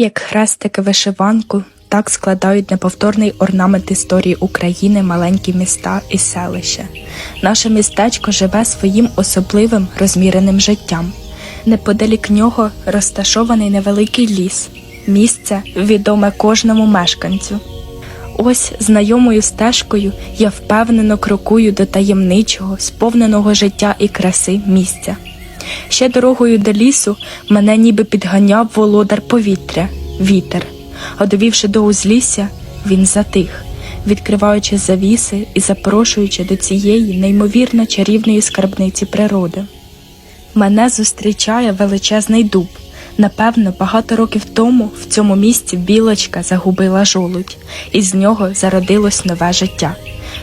Як хрестики вишиванку, так складають неповторний орнамент історії України маленькі міста і селища. Наше містечко живе своїм особливим розміреним життям. Неподалік нього розташований невеликий ліс, місце відоме кожному мешканцю. Ось знайомою стежкою я впевнено крокую до таємничого, сповненого життя і краси місця. Ще дорогою до лісу мене ніби підганяв володар повітря, вітер, а довівши до узлісся, він затих, відкриваючи завіси і запрошуючи до цієї неймовірно чарівної скарбниці природи. Мене зустрічає величезний дуб. Напевно, багато років тому в цьому місці білочка загубила жолудь, і з нього зародилось нове життя.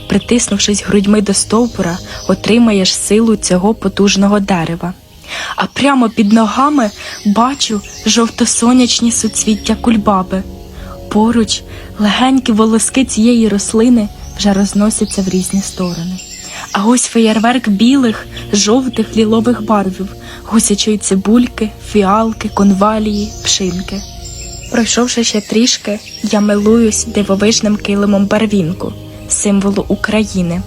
Притиснувшись грудьми до стовбура, отримаєш силу цього потужного дерева. А прямо під ногами бачу жовтосонячні суцвіття кульбаби. Поруч легенькі волоски цієї рослини вже розносяться в різні сторони. А ось феєрверк білих, жовтих лілових барвів, гусячої цибульки, фіалки, конвалії, пшинки. Пройшовши ще трішки, я милуюсь дивовижним килимом барвінку, символу України,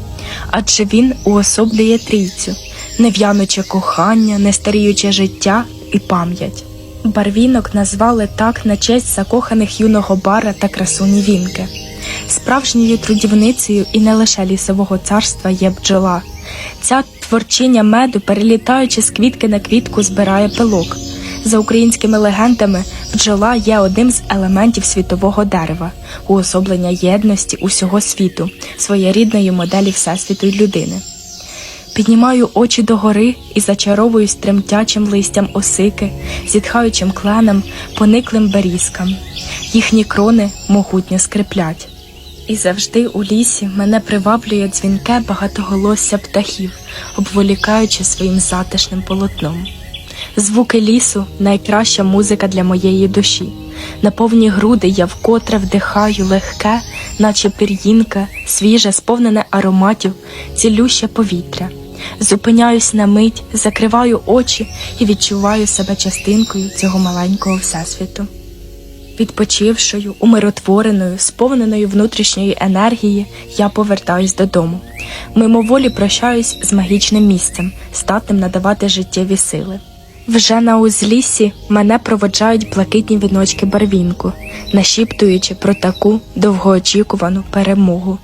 адже він уособлює трійцю, нев'януче кохання, нестаріюче життя і пам'ять. Барвінок назвали так на честь закоханих юного бара та красуні Вінки. Справжньою трудівницею і не лише лісового царства є бджола. Ця творчиня меду, перелітаючи з квітки на квітку, збирає пилок. За українськими легендами, бджола є одним з елементів світового дерева, уособлення єдності усього світу, своєрідної моделі всесвіту й людини. Піднімаю очі догори і зачаровуюсь тремтячим листям осики, зітхаючим кленом, пониклим берізкам. Їхні крони могутньо скриплять. І завжди у лісі мене приваблює дзвінке багатоголосся птахів, обволікаючи своїм затишним полотном. Звуки лісу найкраща музика для моєї душі. На повні груди я вкотре вдихаю легке, наче пір'їнка, свіже, сповнене ароматів, цілюще повітря. Зупиняюсь на мить, закриваю очі і відчуваю себе частинкою цього маленького всесвіту. Відпочившою, умиротвореною, сповненою внутрішньої енергії, я повертаюсь додому. Мимоволі прощаюсь з магічним місцем, статним надавати життєві сили. Вже на узліссі мене проводжають блакитні віночки барвінку, нашіптуючи про таку довгоочікувану перемогу.